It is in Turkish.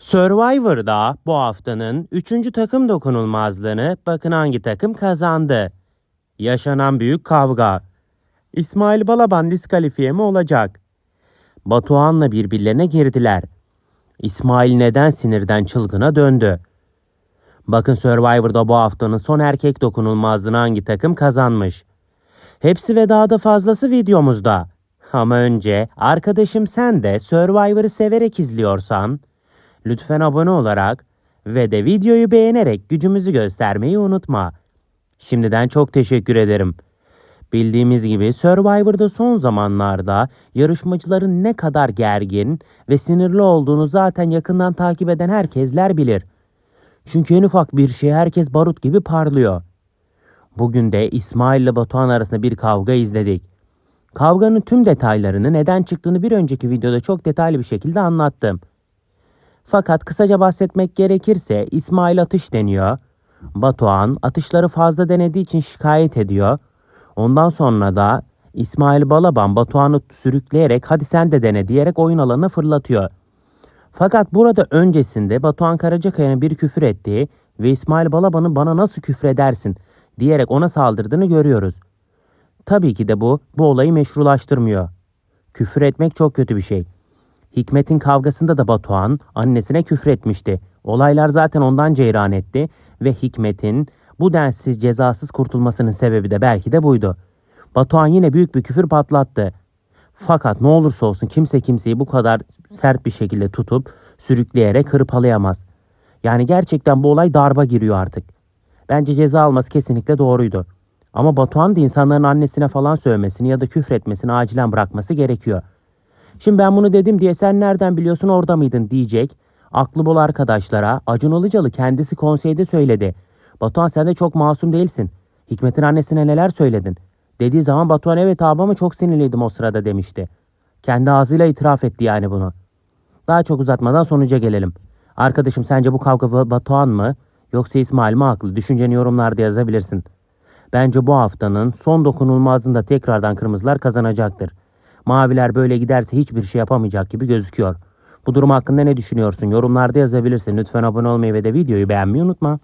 Survivor'da bu haftanın 3. takım dokunulmazlığını bakın hangi takım kazandı. Yaşanan büyük kavga. İsmail Balaban diskalifiye mi olacak? Batuhan'la birbirlerine girdiler. İsmail neden sinirden çılgına döndü? Bakın Survivor'da bu haftanın son erkek dokunulmazlığını hangi takım kazanmış? Hepsi ve daha da fazlası videomuzda. Ama önce arkadaşım sen de Survivor'ı severek izliyorsan lütfen abone olarak ve de videoyu beğenerek gücümüzü göstermeyi unutma. Şimdiden çok teşekkür ederim. Bildiğimiz gibi Survivor'da son zamanlarda yarışmacıların ne kadar gergin ve sinirli olduğunu zaten yakından takip eden herkesler bilir. Çünkü en ufak bir şey herkes barut gibi parlıyor. Bugün de İsmail ile Batuhan arasında bir kavga izledik. Kavganın tüm detaylarını neden çıktığını bir önceki videoda çok detaylı bir şekilde anlattım. Fakat kısaca bahsetmek gerekirse İsmail atış deniyor. Batuhan atışları fazla denediği için şikayet ediyor. Ondan sonra da İsmail Balaban Batuhan'ı sürükleyerek hadi sen de dene diyerek oyun alanına fırlatıyor. Fakat burada öncesinde Batuhan Karacakaya'nın bir küfür ettiği ve İsmail Balaban'ın bana nasıl küfredersin diyerek ona saldırdığını görüyoruz. Tabii ki de bu bu olayı meşrulaştırmıyor. Küfür etmek çok kötü bir şey. Hikmet'in kavgasında da Batuhan annesine küfretmişti. Olaylar zaten ondan ceyran etti ve Hikmet'in bu densiz cezasız kurtulmasının sebebi de belki de buydu. Batuhan yine büyük bir küfür patlattı. Fakat ne olursa olsun kimse kimseyi bu kadar sert bir şekilde tutup sürükleyerek hırpalayamaz. Yani gerçekten bu olay darba giriyor artık. Bence ceza alması kesinlikle doğruydu. Ama Batuhan da insanların annesine falan sövmesini ya da küfretmesini acilen bırakması gerekiyor. Şimdi ben bunu dedim diye sen nereden biliyorsun orada mıydın diyecek. Aklı bol arkadaşlara Acun Ilıcalı kendisi konseyde söyledi. Batuhan sen de çok masum değilsin. Hikmet'in annesine neler söyledin? Dediği zaman Batuhan evet abi ama çok sinirliydim o sırada demişti. Kendi ağzıyla itiraf etti yani bunu. Daha çok uzatmadan sonuca gelelim. Arkadaşım sence bu kavga Ba- Batuhan mı yoksa İsmail mi haklı? Düşünceni yorumlarda yazabilirsin. Bence bu haftanın son dokunulmazlığında tekrardan kırmızılar kazanacaktır. Maviler böyle giderse hiçbir şey yapamayacak gibi gözüküyor. Bu durum hakkında ne düşünüyorsun? Yorumlarda yazabilirsin. Lütfen abone olmayı ve de videoyu beğenmeyi unutma.